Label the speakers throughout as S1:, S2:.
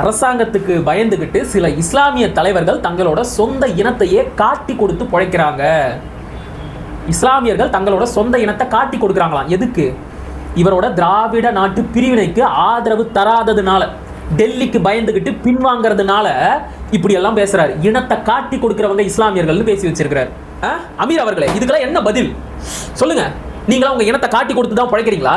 S1: அரசாங்கத்துக்கு பயந்துகிட்டு சில இஸ்லாமிய தலைவர்கள் தங்களோட சொந்த இனத்தையே காட்டி கொடுத்து பிழைக்கிறாங்க. இஸ்லாமியர்கள் தங்களோட சொந்த இனத்தை காட்டி கொடுக்குறாங்களாம். எதுக்கு? இவரோட திராவிட நாட்டு பிரிவினைக்கு ஆதரவு தராததுனால டெல்லிக்கு பயந்துகிட்டு பின்வாங்கிறதுனால இப்படி எல்லாம் பேசுறாரு. இனத்தை காட்டி கொடுக்குறவங்க இஸ்லாமியர்கள்னு பேசி வச்சிருக்கிறார். அமீர் அவர்களே இதுக்கெல்லாம் என்ன பதில்? சொல்லுங்க. நீங்களா உங்க இனத்தை காட்டி கொடுத்து தான் பிழைக்கிறீங்களா?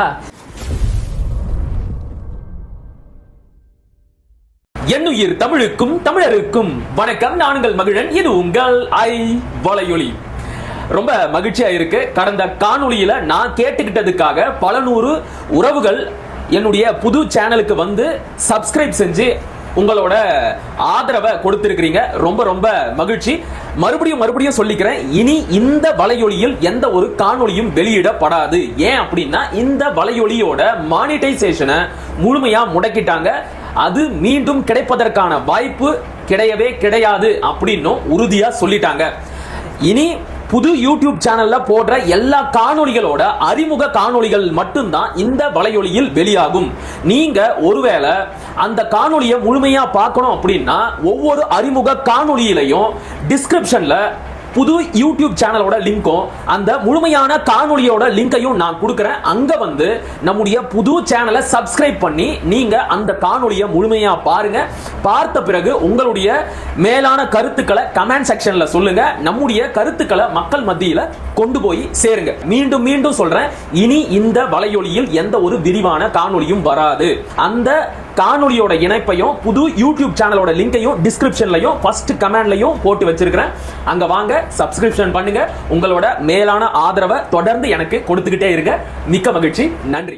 S1: என்னுயிர் தமிழுக்கும் தமிழருக்கும் வணக்கம். நானுங்கள் மகிழன் இது உங்கள் ஐ வலையொலி. ரொம்ப மகிழ்ச்சியா இருக்கு. கடந்த காணொலியில நான் கேட்டுக்கிட்டதுக்காக பல நூறு உறவுகள் என்னுடைய புது சேனலுக்கு வந்து சப்ஸ்கிரைப் செஞ்சு உங்களோட ஆதரவை கொடுத்திருக்கிறீங்க. ரொம்ப ரொம்ப மகிழ்ச்சி. மறுபடியும் மறுபடியும் சொல்லிக்கிறேன். இனி இந்த வலையொலியில் எந்த ஒரு காணொலியும் வெளியிடப்படாது. ஏன் அப்படின்னா இந்த வலையொலியோட மானிட்டைசேஷனை முழுமையா முடக்கிட்டாங்க. அது மீண்டும் கிடைப்பதற்கான வாய்ப்பு கிடையவே கிடையாது அப்படின்னும் உறுதியாக சொல்லிட்டாங்க. இனி புது யூடியூப் சேனல்ல போடுற எல்லா காணொளிகளோட அறிமுக காணொளிகள் மட்டும்தான் இந்த வலையொலியில் வெளியாகும். நீங்க ஒருவேளை அந்த காணொளியை முழுமையா பார்க்கணும் அப்படின்னா ஒவ்வொரு அறிமுக காணொளியிலையும் டிஸ்கிரிப்ஷன்ல புது யூடியூப் சேனலோட லிங்க்கும் அந்த முழுமையான காணொலியோட லிங்கையும் நான் கொடுக்குறேன். அங்க வந்து நம்முடைய புது சேனலை சப்ஸ்கிரைப் பண்ணி நீங்க அந்த காணொலியை முழுமையா பாருங்க. பார்த்த பிறகு உங்களுடைய மேலான கருத்துக்களை கமெண்ட் செக்ஷன்ல சொல்லுங்க. நம்முடைய கருத்துக்களை மக்கள் மத்தியில கொண்டு போய் சேருங்க. மீண்டும் மீண்டும் சொல்றேன். இனி இந்த வலையொலியில் எந்த ஒரு விரிவான காணொலியும் வராது. அந்த காணொலியோட இணைப்பையும் புது யூடியூப் சேனலோட லிங்கையும் டிஸ்கிரிப்ஷன்லையும் ஃபர்ஸ்ட் கமெண்ட்லையும் போட்டு வச்சிருக்கிறேன். அங்க வாங்க சப்ஸ்கிரிப்ஷன் பண்ணுங்க. உங்களோட மேலான ஆதரவை தொடர்ந்து எனக்கு கொடுத்துக்கிட்டே இருங்க. மிக்க மகிழ்ச்சி. நன்றி.